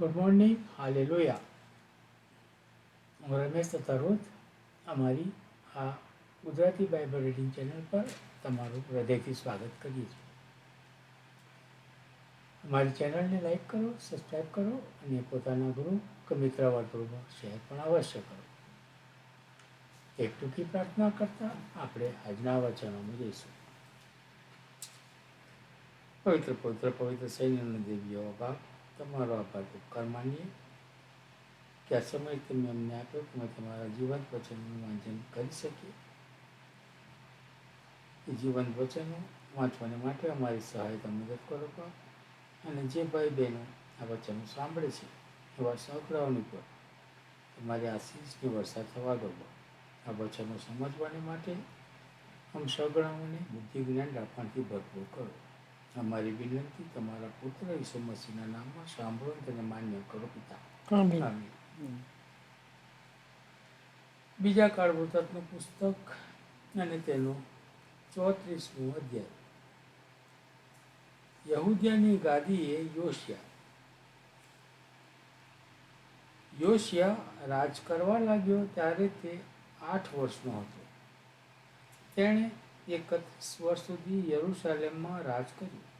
Good morning hallelujah હું રમેશ તથા રોજ અમારી આ ગુજરાતી બાઇબલ રીડિંગ ચેનલ પર તમારું હૃદયથી સ્વાગત કરીએ છીએ. અમારી ચેનલને લાઈક કરો સબસ્ક્રાઈબ કરો અને પોતાના ગુરુ કે મિત્ર વર્તુળમાં શેર પણ અવશ્ય કરો. એક ટૂંકી પ્રાર્થના કરતાં આપણે આજના વચનોમાં જઈશું. પવિત્ર પવિત્ર પવિત્ર સૈન્યના દેવીઓ બાપ તમારો આભાર ઉપકાર માનીએ. કે આ સમય તમે અમને આપ્યો કે અમે તમારા જીવન વચનનું વાંચન કરી શકીએ. એ જીવંત વચનો વાંચવાને માટે અમારી સહાયતા મદદ કરો અને જે ભાઈ બહેનો આ વચનો સાંભળે છે, એવા સહકરાઓની પર તમારી આશીષની વરસાદ થવા ગયો આ વચનો સમજવાને માટે આમ સગણાઓને બુદ્ધિ જ્ઞાન રાખવાથી ભરપૂર કરો. અમારી વિનંતી તમારા પુત્ર ઈસુ મસીહના નામમાં સાંભળો તેને માન્ય કરો પિતા. બીજા કાળ પુસ્તક અને તેનો ચોત્રીસમો અધ્યાય. યહુદિયાની ગાદીએ યોશિયા. યોશિયા રાજ કરવા લાગ્યો ત્યારે તે આઠ વર્ષનો હતો. તેણે એકત્રીસ વર્ષ સુધી યરુશાલેમમાં રાજ કર્યું.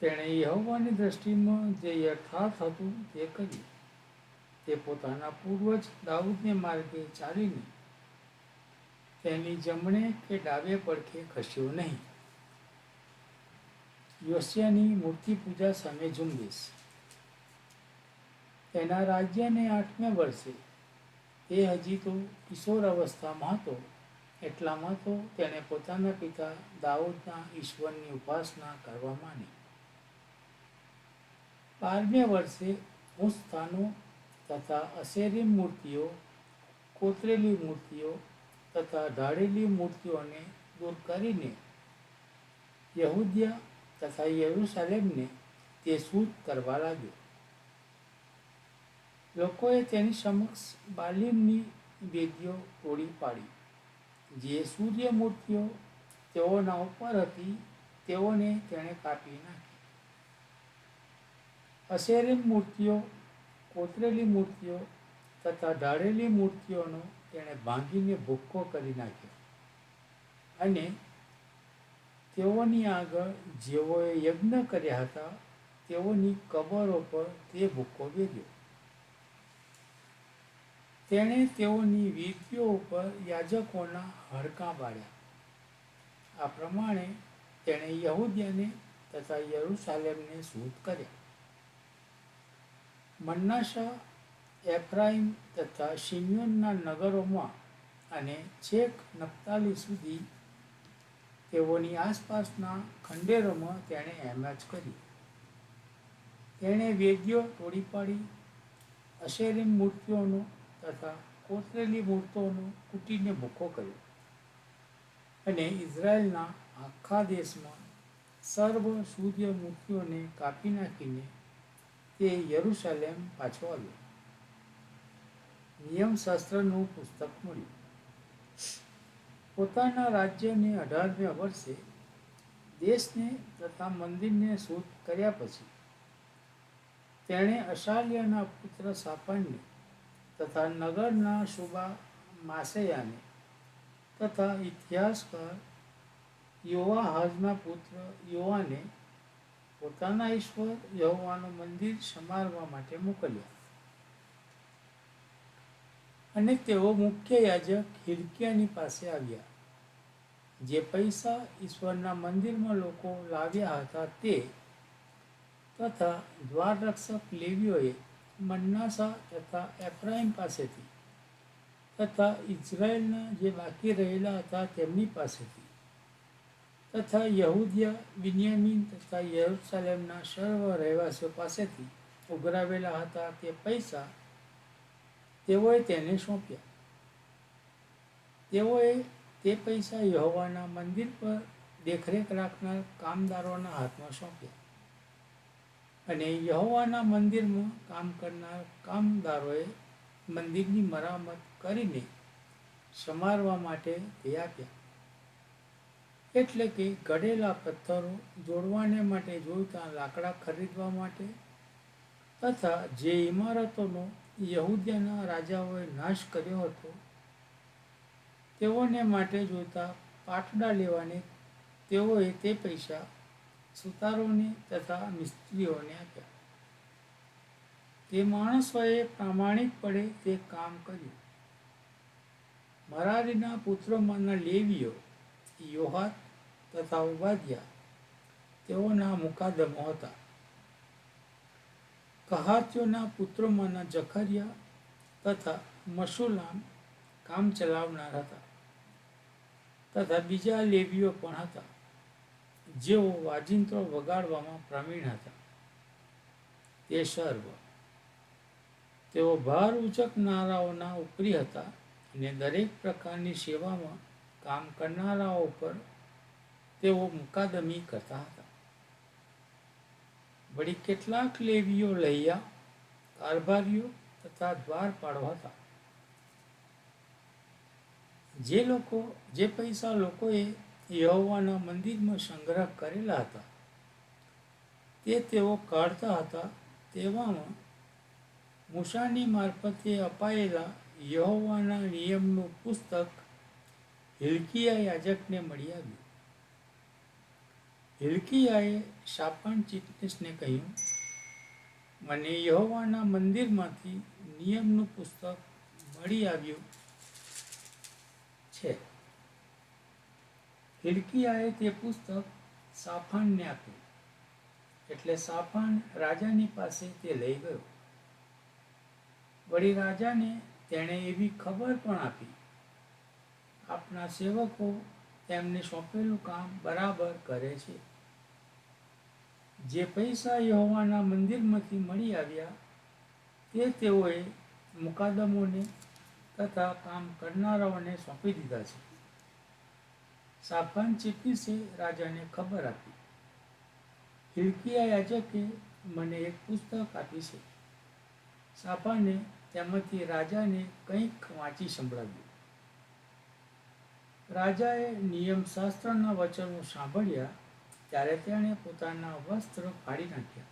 તેણે યહોવાની દ્રષ્ટિમાં જે યથાર્થ હતું તે કર્યું. તે પોતાના પૂર્વજ દાઉદને માર્ગે ચાલીને તેની જમણે કે ડાબે પડખે ખસ્યો નહીં. યોશિયાની મૂર્તિ પૂજા સામે ઝુંબેશ. તેના રાજ્યને આઠમે વર્ષે. એ હજી તો કિશોર અવસ્થામાં હતો. એટલામાં તો તેણે પોતાના પિતા દાઉદના ઈશ્વરની ઉપાસના કરવા માંડી બારમે વર્ષે ઉસ્થાનો તથા અશેરી મૂર્તિઓ, કોતરેલી મૂર્તિઓ તથા ઢાળેલી મૂર્તિઓને દૂર કરીને યહૂદિયા તથા યરૂશાલેમને તે શુદ્ધ કરવા લાગ્યો. લોકોએ તેની સમક્ષ બાલિમની વેદીઓ તોડી પાડી. જે સૂર્ય મૂર્તિઓ તેઓના ઉપર હતી, તેઓને તેણે કાપી નાખી. અશેરી મૂર્તિઓ, કોતરેલી મૂર્તિઓ તથા ઢાળેલી મૂર્તિઓનો તેણે ભાંગીને ભૂક્કો કરી નાખ્યો અને તેઓની આગળ જેઓએ યજ્ઞ કર્યા હતા, તેઓની કબરો પર તે ભૂક્કો વેર્યો તેણે તેઓની વીંટીઓ ઉપર યાજકોના હડકાં પાડ્યા. આ પ્રમાણે તેણે યહૂદિયાને તથા યરુસાલેમને શોધ કર્યા. મન્નાશા એફ્રાઇમ તથા શિમ્યોનના નગરોમાં અને છેક નપ્તાલી સુધી તેઓની આસપાસના ખંડેરોમાં તેણે એમ કરી તેણે વેદીઓ તોડી પાડી અશેરી મૂર્તિઓનો તથા કોતરેલી મૂર્તિઓનો કૂટીને ભૂખો કર્યો. અને ઇઝરાયલના આખા દેશમાં સર્વ સૂર્ય મૂર્તિઓને કાપી નાખીને તે યરૂશાલેમ પાછો આવ્યો. નિયમશાસ્ત્રનું પુસ્તક મળ્યું. પોતાના રાજ્યને અઢારમ્યા વર્ષે દેશને તથા મંદિરને શુદ્ધ કર્યા પછી તેણે અશાલ્યના પુત્ર સાપાનને તથા નગરના શુભા માસેયાને તથા ઇતિહાસકાર યોવાહાજના પુત્ર યોવાને પોતાના ઈશ્વર યહોવાનું મંદિર સમારવા માટે મોકલ્યા. અને તેઓ મુખ્ય યાજક હિલકિયાની પાસે આવ્યા. જે પૈસા ઈશ્વરના મંદિરમાં લોકો લાવ્યા હતા તે તથા દ્વારરક્ષક લેવીઓએ મન્નાસા તથા એફ્રાઈમ પાસેથી તથા ઇઝરાયલના જે બાકી રહેલા હતા તેમની પાસેથી તથા યહૂદિયા, બિન્યામીન તથા યરૂશાલેમના સર્વ રહેવાસીઓ પાસેથી ઉઘરાવેલા હતા તે પૈસા તેઓએ તેને સોંપ્યા. તેઓએ તે પૈસા યહોવાના મંદિર પર દેખરેખ રાખનાર કામદારોના હાથમાં સોંપ્યા. અને યહોવાના મંદિરમાં કામ કરનાર કામદારોએ મંદિરની મરામત કરીને સમારવા માટે તે આપ્યા એટલે કે ઘડેલા પથ્થરો જોડવાને માટે જોઈતા લાકડા ખરીદવા માટે તથા જે ઇમારતોનો યહૂદ્યના રાજાઓએ નાશ કર્યો હતો, તેઓને માટે જોતા પાટડા લેવાને તેઓએ તે પૈસા સુતારોને તથા મિસ્ત્રીઓને આપ્યા. તે માણસોએ પ્રામાણિકપણે તે કામ કર્યું. મરારીના પુત્રોમાંના લેવીઓ યોહાત તથા ઉપાધ્યા તેઓના મુકાદમો હતા. કહાત્યોના પુત્રોમાંના જખરિયા તથા મશુલામ કામ ચલાવનાર હતા. તથા બીજા લેવીઓ પણ હતા. જેઓ વાજિંત્રો વગાડવામાં પ્રવીણ હતા. તે સર્વ. તેઓ ભાર ઉચકનારાઓના ઉપરી હતા અને દરેક પ્રકારની સેવામાં કામ કરનારાઓ પર તેઓ મુકાદમી કરતા હતા. વળી કેટલાક લેવીઓ લૈયા, કારભારીઓ તથા દ્વારપાળો હતા. જે લોકો, જે પૈસા લોકોએ યહોવાના મંદિરમાં સંગ્રહ કરેલા હતા. તે તેઓ કાઢતા હતા. તેવામાં મૂસાની મારફતે અપાયેલા યહોવાના નિયમનું પુસ્તક હિલકિયા યાજકને મળી આવ્યું. હિલકિયાએ સાપણ ચિટનેસને કહ્યું, મને યહોવાના મંદિરમાંથી નિયમનું પુસ્તક મળી આવ્યું છે. હિલકિયાએ તે પુસ્તક સાફણને આપ્યું. એટલે સાફાન રાજાની પાસે તે લઈ ગયો. વળી રાજાને તેણે એવી ખબર પણ આપી. આપના સેવકો તેમને સોંપેલું કામ બરાબર કરે છે. જે પૈસા યહોવાના મંદિરમાંથી મળી આવ્યા, તે તેઓએ મુકાદમોને તથા કામ કરનારાઓને સોંપી દીધા છે. સાફાન ચીફીસે રાજાને ખબર આપી. હિલકિયા યાજકે મને એક પુસ્તક આપી છે. સાફાને તેમાંથી રાજાને કંઈક વાંચી સંભળાવ્યું. રાજાએ નિયમશાસ્ત્રના વચનો સાંભળ્યા ત્યારે તેણે પોતાના વસ્ત્ર ફાડી નાખ્યા.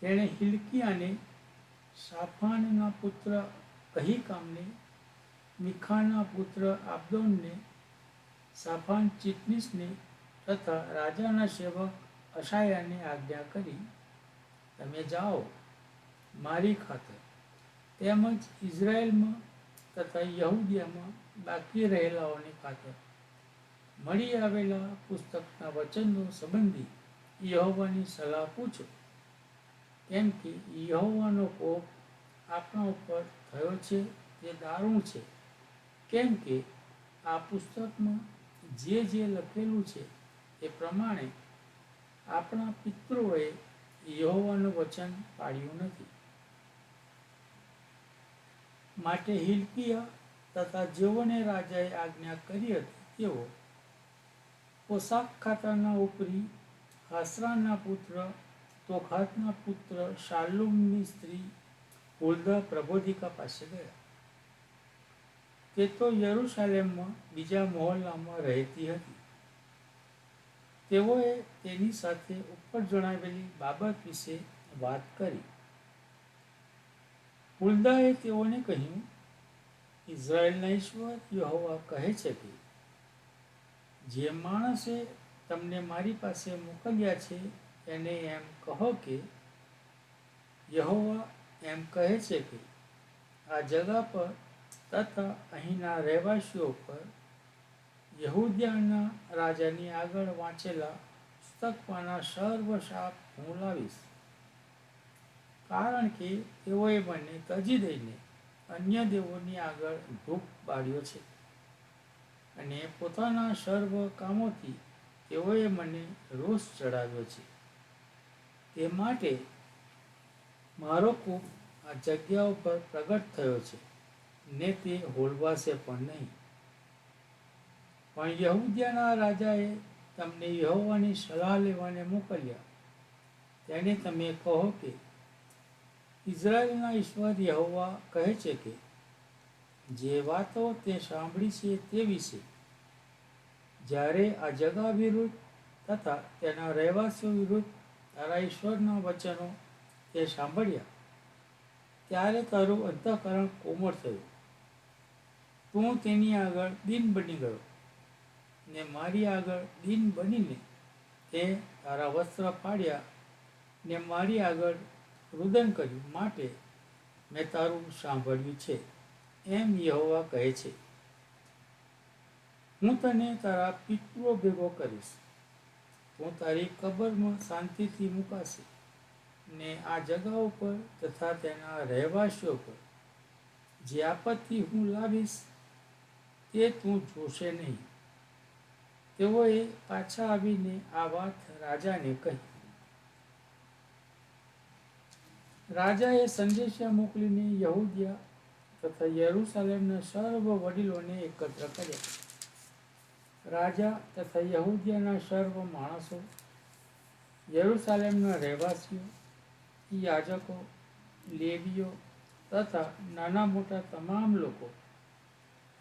તેણે હિલકિયાને સાફાનના પુત્ર કહીકામને મિખાના પુત્ર આબ્દોનને સાફાન ચિટનીસને તથા રાજાના સેવક અશાયાને આજ્ઞા કરી, તમે જાઓ મારી ખાતર. તેમજ ઇઝરાયલમાં તથા યહૂદિયામાં બાકી રહેલાઓની ખાતર. મળી આવેલા પુસ્તકના વચનો સંબંધી યહોવાની સલાહ પૂછો. કેમ કે યહોવાનો કોપ આપણા ઉપર થયો છે, તે દારૂણ છે. કેમ કે આ પુસ્તકમાં જે જે લખેલું છે એ પ્રમાણે આપણા પિતૃઓએ યહોવાનું વચન પાડ્યું નથી. માટે હિલકિયા તથા જેઓને રાજાએ આજ્ઞા કરી હતી તેઓ પોશાક ખાતાના ઉપરી હાસરાના પુત્ર, તોખાતના પુત્ર શાલુમની સ્ત્રી હુલ્દા પ્રબોધિકા પાસે ગયા. તે તો યરુશાલેમમાં બીજા મોહલ્લામાં રહેતી હતી. તેઓએ તેની સાથે ઉપર જણાવેલી બાબત વિશે વાત કરી. હુલ્દાએ તેઓને કહ્યું, ઇઝરાયલના ઈશ્વર યહોવા કહે છે કે, જે માણસે તમને મારી પાસે મોકલ્યા છે, એને એમ કહો કે, યહોવા એમ કહે છે કે, આ જગા પર તથા અહીંના રહેવાસીઓ પર યહૂદિયાના રાજાની આગળ વાંચેલા પુસ્તકમાંના સર્વશાપ હું લાવીશ. કારણ કે તેઓએ મને તજી દઈને અન્ય દેવોની આગળ ભૂખ બાળ્યો છે અને પોતાના સર્વ કામોથી તેઓએ મને રોષ ચડાવ્યો છે. તે માટે મારો કૂપ આ જગ્યા ઉપર પ્રગટ થયો છે. ને તે હોલવાશે પણ નહીં. પણ યહૂદિયાના રાજાએ તમને યહોવાની સલાહ લેવાને મોકલ્યા. તેને તમે કહો કે, ઇઝરાયલના ઈશ્વર યહોવા કહે છે કે, જે વાતો તે સાંભળી છે તે વિશે જ્યારે આ જગા વિરુદ્ધ તથા તેના રહેવાસીઓ વિરુદ્ધ તારા ઈશ્વરના વચનો તે સાંભળ્યા, ત્યારે તારું અંતઃકરણ કોમળ થયું. તું તેની આગળ દિન બની ગયો ને મારી આગળ દિન બનીને તે તારા વસ્ત્ર પાડ્યા ને મારી આગળ રુદન કર્યું માટે મેં તારું સાંભળ્યું છે. એમ યહોવા કહે છે. હું તને તારા પિતૃઓ ભેગો કરીશ. હું તારી કબરમાં શાંતિથી મુકાશે ને આ જગા ઉપર તથા તેના રહેવાસીઓ પર જે આપત્તિ હું લાવીશ તે તું જોશે નહીં. તેઓએ પાછા આવીને આ વાત રાજાને કહી. રાજાએ સંદેશા મોકલીને યહૂદિયા તથા યરૂશાલેમના સર્વ વડીલોને એકત્ર કર્યા. રાજા તથા યહૂદિયાના સર્વ માણસો યરૂશાલેમના રહેવાસીઓ, યાજકો, લેવીઓ તથા નાના મોટા તમામ લોકો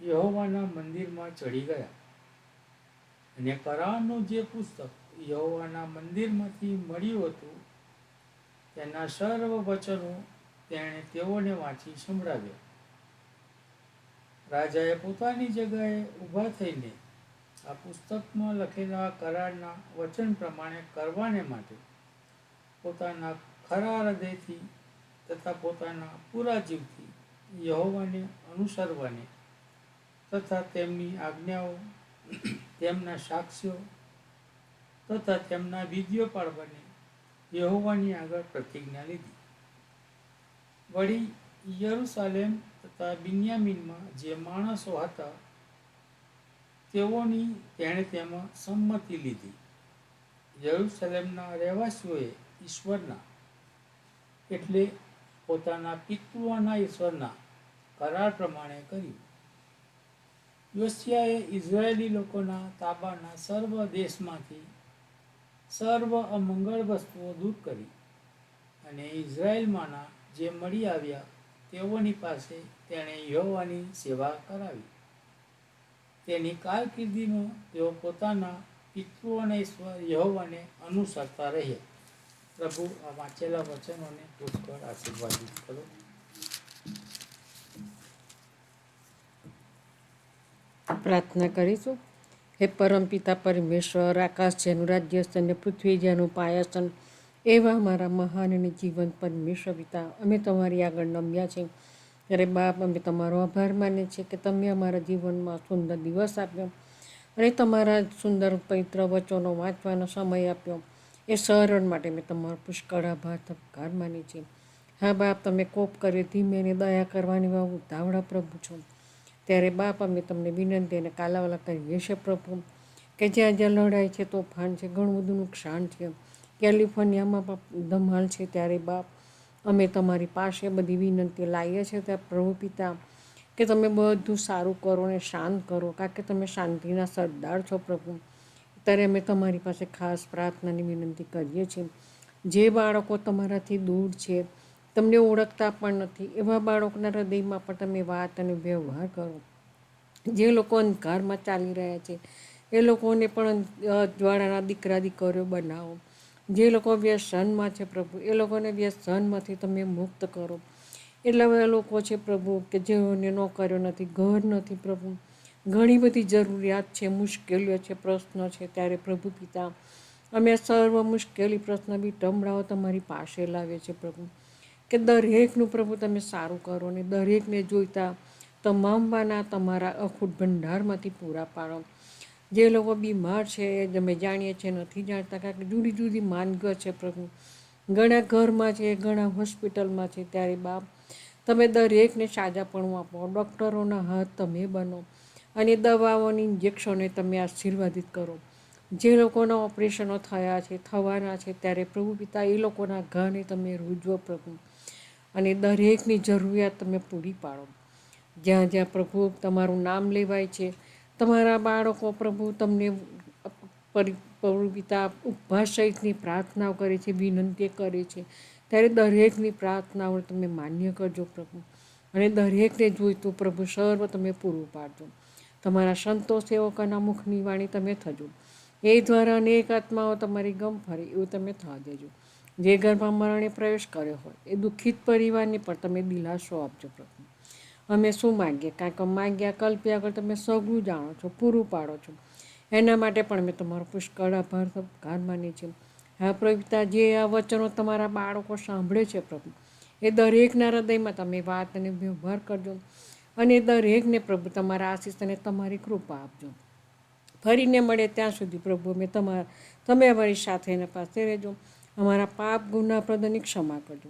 યહોવાના મંદિરમાં ચડી ગયા. અને કરારનું જે પુસ્તક યહોવાના મંદિરમાંથી મળ્યું હતું, તેના સર્વ વચનો તેણે તેઓને વાંચી સંભળાવ્યા. રાજાએ પોતાની જગાએ ઊભા થઈને આ પુસ્તકમાં લખેલા કરારના વચન પ્રમાણે કરવાને માટે પોતાના ખરા હૃદયથી તથા પોતાના પૂરા જીવથી યહોવાને અનુસરવાને તથા તેમની આજ્ઞાઓ, તેમના સાક્ષ્યો તથા તેમના વિધિઓ પાડવાની યહોવાની આગળ પ્રતિજ્ઞા લીધી. વળી યરુસાલેમ તથા બિન્યામીનમાં જે માણસો હતા, તેઓની તેણે તેમાં સંમતિ લીધી. યરુસલેમના રહેવાસીઓએ ઈશ્વરના, એટલે પોતાના પિતૃઓના ઈશ્વરના કરાર પ્રમાણે કર્યું. યોશિયાએ ઇઝરાયેલી લોકોના તાબાના સર્વ દેશમાંથી સર્વ અમંગળ વસ્તુઓ દૂર કરી અને ઇઝરાયેલમાંના જે મળી આવ્યા તેઓની પાસે તેણે યહોવાની સેવા કરાવી. તેની કારકિર્દીમાં તેઓ પોતાના પિતૃઓને ઈશ્વર યહોવાને અનુસરતા રહ્યા. પ્રભુ આ વાંચેલા વચનોને પુષ્કળ આશીર્વાદિત કરો. પ્રાર્થના કરીશું. હે પરમપિતા પરમેશ્વર, આકાશ જેનું રાજ્ય છે પૃથ્વી જેનું પાયાસન, એવા મારા મહાન અને જીવન પરમેશ્વર પિતા, અમે તમારી આગળ નમ્યા છીએ. અરે બાપ, અમે તમારો આભાર માને છે કે તમે અમારા જીવનમાં સુંદર દિવસ આપ્યો. અને તમારા સુંદર પવિત્ર વચનો વાંચવાનો સમય આપ્યો. એ સરળ માટે મેં તમારો પુષ્કળ આભાર તબકાર માની છે હા બાપ, તમે કોપ કરી ધીમે અને દયા કરવાની વાવ ઉતાવળા પ્રભુ છો. ત્યારે બાપ અમે તમને વિનંતી અને કાલાવાલા કરીએ છીએ પ્રભુ. કે જ્યાં જ્યાં લડાઈ છે તોફાન છે, ઘણું બધું નુકસાન છે. કેલિફોર્નિયામાં પણ ધમાલ છે ત્યારે બાપ અમે તમારી પાસે બધી વિનંતી લાવીએ છીએ ત્યાં પ્રભુ પિતા, કે તમે બધું સારું કરો ને શાંત કરો, કારણ કે તમે શાંતિના સરદાર છો પ્રભુ. ત્યારે અમે તમારી પાસે ખાસ પ્રાર્થનાની વિનંતી કરીએ છીએ. જે બાળકો તમારાથી દૂર છે તમને ઓળખતા પણ નથી. એવા બાળકના હૃદયમાં પણ તમે વાત અને વ્યવહાર કરો. જે લોકો અંધકારમાં ચાલી રહ્યા છે, એ લોકોને પણ જ્વાળાના દીકરા, દીકરીઓ બનાવો. જે લોકો વ્યસનમાં છે પ્રભુ, એ લોકોને વ્યસનમાંથી તમે મુક્ત કરો. એટલા બધા લોકો છે પ્રભુ કે જેઓને નોકરીઓ નથી, ઘર નથી પ્રભુ. ઘણી બધી જરૂરિયાત છે, મુશ્કેલીઓ છે, પ્રશ્નો છે ત્યારે પ્રભુ પિતા. અમે સર્વ મુશ્કેલી પ્રશ્ન બી ટમડાઓ તમારી પાસે લાવીએ છીએ પ્રભુ. કે દરેકનું પ્રભુ તમે સારું કરો ને દરેકને જોઈતા તમામ વાના તમારા અખૂટ ભંડારમાંથી પૂરા પાડો. જે લોકો બીમાર છે, અમે જાણીએ છીએ, નથી જાણતા કારણ કે જુદી જુદી માનગ છે પ્રભુ. ઘણા ઘરમાં છે, ઘણા હોસ્પિટલમાં છે, ત્યારે બાપ, તમે દરેકને સાજાપણું આપો, ડૉક્ટરોના હાથ તમે બનો અને દવાઓની ઇન્જેક્શનને તમે આશીર્વાદિત કરો. જે લોકોના ઓપરેશનો થયા છે, થવાના છે, ત્યારે પ્રભુ પિતા એ લોકોના ઘાને તમે રૂજવો પ્રભુ. અને દરેકની જરૂરિયાત તમે પૂરી પાડો. જ્યાં જ્યાં પ્રભુ તમારું નામ લેવાય છે, તમારા બાળકો પ્રભુ તમને પ્રભુ પિતા સહિતની પ્રાર્થનાઓ કરે છે, વિનંતી કરે છે, ત્યારે દરેકની પ્રાર્થનાઓ તમે માન્ય કરજો પ્રભુ. અને દરેકને જોઈતું પ્રભુ સર્વ તમે પૂરું પાડજો. તમારા સંતો સેવકોના મુખની વાણી તમે થજો. એ દ્વારા અનેક આત્માઓ તમારી ગમ ફરે, એવું તમે થવા દેજો. જે ઘરમાં મરણે પ્રવેશ કર્યો હોય, એ દુઃખિત પરિવારને પણ તમે દિલાસો આપજો પ્રભુ. અમે શું માગીએ? કાંઈક માગ્યા, કલ્પ્યા આગળ તમે સગળું જાણો છો, પૂરું પાડો છો. એના માટે પણ અમે તમારો પુષ્કળ આભાર આભાર માનીએ છીએ. હા, પ્રભુતા, જે આ વચનો તમારા બાળકો સાંભળે છે પ્રભુ, એ દરેકના હૃદયમાં તમે વાત અને વ્યવહાર કરજો. અને દરેકને પ્રભુ તમારા આશીષ અને તમારી કૃપા આપજો. ફરીને મળે ત્યાં સુધી પ્રભુ, અમે તમારા તમે અમારી સાથે એના પાસે રહેજો. અમારા પાપ ગુના પ્રદની ક્ષમા કરજો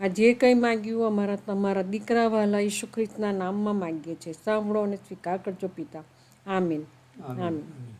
આ જે કંઈ માગ્યું અમારા તમારા દીકરા વાલા ઈસુ ખ્રિસ્તના નામમાં માગીએ છીએ સાંભળો અને સ્વીકાર કરજો પિતા આમીન આમીન. આમીન આમીન.